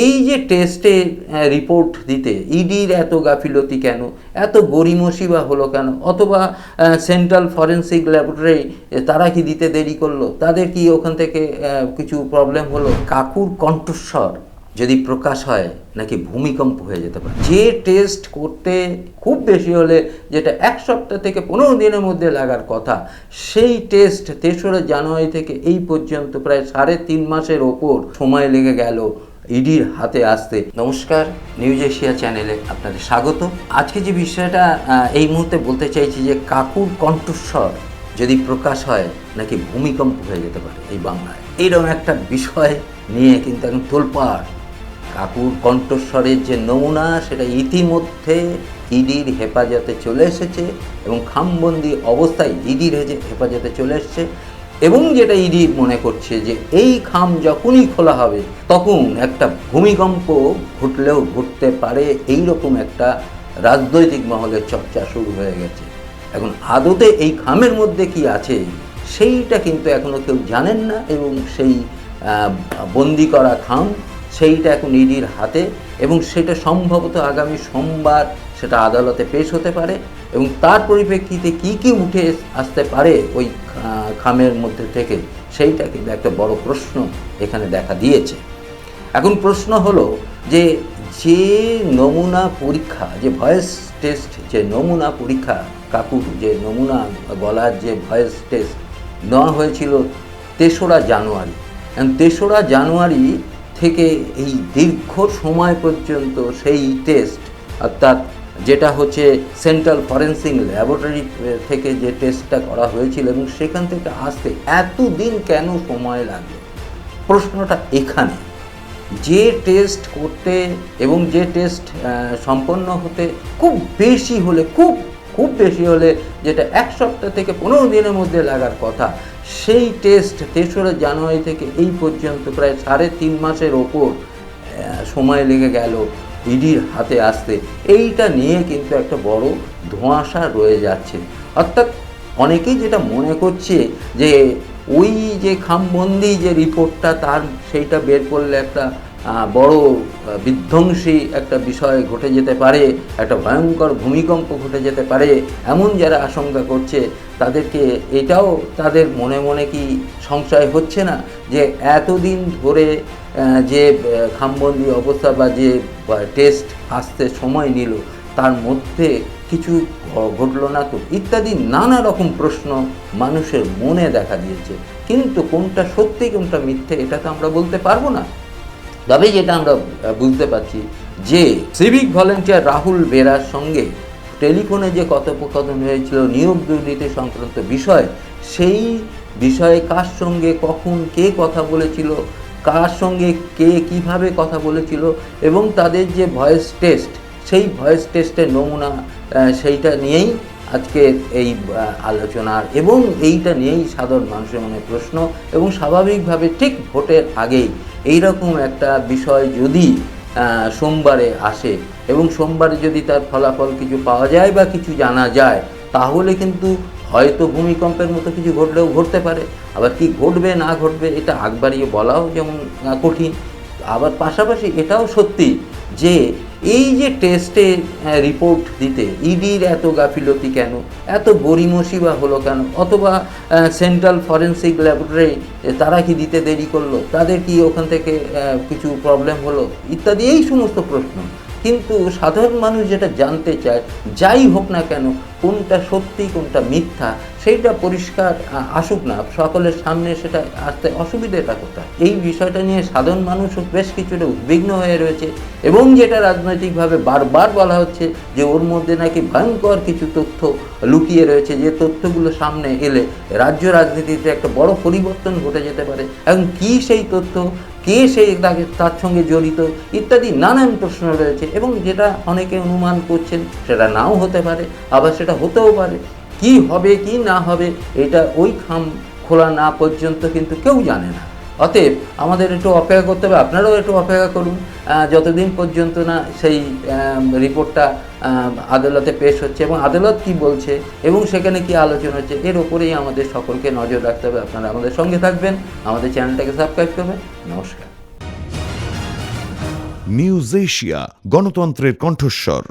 এই যে টেস্টে রিপোর্ট দিতে ইডির এত গাফিলতি কেন? এত গরিমসি বা হলো কেন? অথবা সেন্ট্রাল ফরেন্সিক ল্যাবরেটরি তারা কি দিতে দেরি করল? তাদের কি ওখান থেকে কিছু প্রবলেম হলো? কাকুর কণ্ঠস্বর যদি প্রকাশ হয়, নাকি ভূমিকম্প হয়ে যেতে পারে? যে টেস্ট করতে খুব বেশি হলে, যেটা এক সপ্তাহ থেকে পনেরো দিনের মধ্যে লাগার কথা, সেই টেস্ট তেসরা জানুয়ারি থেকে এই পর্যন্ত, প্রায় সাড়ে তিন মাসের ওপর সময় লেগে গেল ইডির হাতে আসতে নমস্কার নিউজ এশিয়া চ্যানেলে আপনাদের স্বাগত। আজকে যে বিষয়টা এই মুহূর্তে বলতে চাইছি যে কাকুর কণ্ঠস্বর যদি প্রকাশ হয়, নাকি ভূমিকম্প হয়ে যেতে পারে এই বাংলায়? এইরকম একটা বিষয় নিয়ে কিন্তু এখন তোলপাড়। কাকুর কণ্ঠস্বরের যে নমুনা, সেটা ইতিমধ্যে ইডির হেফাজতে চলে এসেছে এবং খামবন্দি অবস্থায় ইডির হেফাজতে চলে এসেছে এবং যেটা ইডি মনে করছে যে এই খাম যখনই খোলা হবে, তখন একটা ভূমিকম্প ঘটলেও ঘটতে পারে এই রকম একটা রাজনৈতিক মহলে চর্চা শুরু হয়ে গেছে। এখন আদতে এই খামের মধ্যে কি আছে, সেইটা কিন্তু এখনও কেউ জানেন না এবং সেই বন্দি করা খাম সেইটা এখন ইডির হাতে এবং সেটা সম্ভবত আগামী সোমবার সেটা আদালতে পেশ হতে পারে এবং তার পরিপ্রেক্ষিতে কি কি উঠে আসতে পারে ওই খামের মধ্যে থেকে সেইটা কিন্তু একটা বড় প্রশ্ন এখানে দেখা দিয়েছে। এখন প্রশ্ন হলো যে যে নমুনা পরীক্ষা, যে ভয়েস টেস্ট, যে নমুনা পরীক্ষা কাকুর যে নমুনা গলার যে ভয়েস টেস্ট নেওয়া হয়েছিল তেসরা জানুয়ারি। তেসরা জানুয়ারি থেকে এই দীর্ঘ সময় পর্যন্ত সেই টেস্ট অর্থাৎ যেটা হচ্ছে সেন্ট্রাল ফরেন্সিক ল্যাবরেটরি থেকে যে টেস্টটা করা হয়েছিল এবং সেখান থেকে আসতে এতদিন কেন সময় লাগে প্রশ্নটা এখানে। যে টেস্ট করতে এবং যে টেস্ট সম্পন্ন হতে খুব বেশি হলে, খুব খুব বেশি হলে যেটা এক সপ্তাহ থেকে পনেরো দিনের মধ্যে লাগার কথা, সেই টেস্ট তেসরা জানুয়ারি থেকে এই পর্যন্ত প্রায় সাড়ে তিন মাসের ওপর সময় লেগে গেল। ইডির হাতে আসতে। এইটা নিয়ে কিন্তু একটা বড় ধোঁয়াশা রয়ে যাচ্ছে। অর্থাৎ অনেকেই যেটা মনে করছে যে, ওই যে খামবন্দি যে রিপোর্টটা তার সেইটা বের করলে একটা বড় বিধ্বংসী একটা বিষয় ঘটে যেতে পারে, একটা ভয়ঙ্কর ভূমিকম্প ঘটে যেতে পারে, এমন যারা আশঙ্কা করছে, তাদেরকে এটাও তাদের মনে মনে কি সংশয় হচ্ছে না? যে এতদিন ধরে যে খামবন্দি অবস্থা বা যে টেস্ট আসতে সময় নিল, তার মধ্যে কিছু ঘটলো না তো? ইত্যাদি নানা রকম প্রশ্ন মানুষের মনে দেখা দিয়েছে। কিন্তু কোনটা সত্যি, কোনটা মিথ্যে, এটা তো আমরা বলতে পারব না। তবে যেটা আমরা বুঝতে পারছি যে সিভিক ভলেন্টিয়ার রাহুল বেরার সঙ্গে টেলিফোনে যে কথোপকথন হয়েছিল, নিয়োগ দুর্নীতি সংক্রান্ত বিষয়, সেই বিষয়ে কার সঙ্গে, কখন, কে কথা বলেছিল, কার সঙ্গে কে কীভাবে কথা বলেছিল এবং তাদের যে ভয়েস টেস্ট সেই ভয়েস টেস্টের নমুনা সেইটা নিয়েই আজকে এই আলোচনার এবং এইটা নিয়েই সাধারণ মানুষের মনে প্রশ্ন এবং স্বাভাবিকভাবে ঠিক ভোটের আগেই এইরকম একটা বিষয় যদি সোমবারে আসে এবং সোমবারে যদি তার ফলাফল কিছু পাওয়া যায় বা কিছু জানা যায়, তাহলে কিন্তু হয়তো ভূমিকম্পের মতো কিছু ঘটলেও ঘটতে পারে। আবার কি ঘটবে, না ঘটবে, এটা আগ বাড়িয়ে বলাও যেমন কঠিন। আবার পাশাপাশি এটাও সত্যি যে এই যে টেস্টে রিপোর্ট দিতে ইডির এত গাফিলতি কেন? এত গরিমসি বা হলো কেন? অথবা সেন্ট্রাল ফরেন্সিক ল্যাবরেটরি তারা কি দিতে দেরি করল? তাদের কি ওখান থেকে কিছু প্রবলেম হলো? ইত্যাদি, এই সমস্ত প্রশ্ন। কিন্তু সাধারণ মানুষ যেটা জানতে চায়, যাই হোক না কেন, কোনটা সত্যি, কোনটা মিথ্যা সেইটা পরিষ্কার আসুক না, সকলের সামনে সেটা আসতে অসুবিধেটা কোথায়? এই বিষয়টা নিয়ে সাধারণ মানুষ বেশ কিছুটা উদ্বিগ্ন হয়ে রয়েছে এবং যেটা রাজনৈতিকভাবে বারবার বলা হচ্ছে যে ওর মধ্যে নাকি ভয়ঙ্কর কিছু তথ্য লুকিয়ে রয়েছে, যে তথ্যগুলো সামনে এলে রাজ্য রাজনীতিতে একটা বড় পরিবর্তন ঘটে যেতে পারে এবং কী সেই তথ্য, কে সেই তাকে, তার সঙ্গে জড়িত ইত্যাদি নানান প্রশ্ন রয়েছে এবং যেটা অনেকে অনুমান করছেন সেটা নাও হতে পারে, আবার সেটা হতেও পারে। কি হবে, কি না হবে, এটা ওই খাম খোলা না পর্যন্ত কিন্তু কেউ জানে না। অতএব আমাদের একটু অপেক্ষা করতে হবে, আপনারাও একটু অপেক্ষা করুন। যতদিন পর্যন্ত না সেই রিপোর্টটা আদালতে পেশ হচ্ছে এবং আদালত কি বলছে এবং সেখানে কি আলোচনা হচ্ছে, এর ওপরেই আমাদের সকলকে নজর রাখতে হবে। আপনারা আমাদের সঙ্গে থাকবেন, আমাদের চ্যানেলটাকে সাবস্ক্রাইব করবেন। নমস্কার। নিউজ এশিয়া, গণতন্ত্রের কণ্ঠস্বর।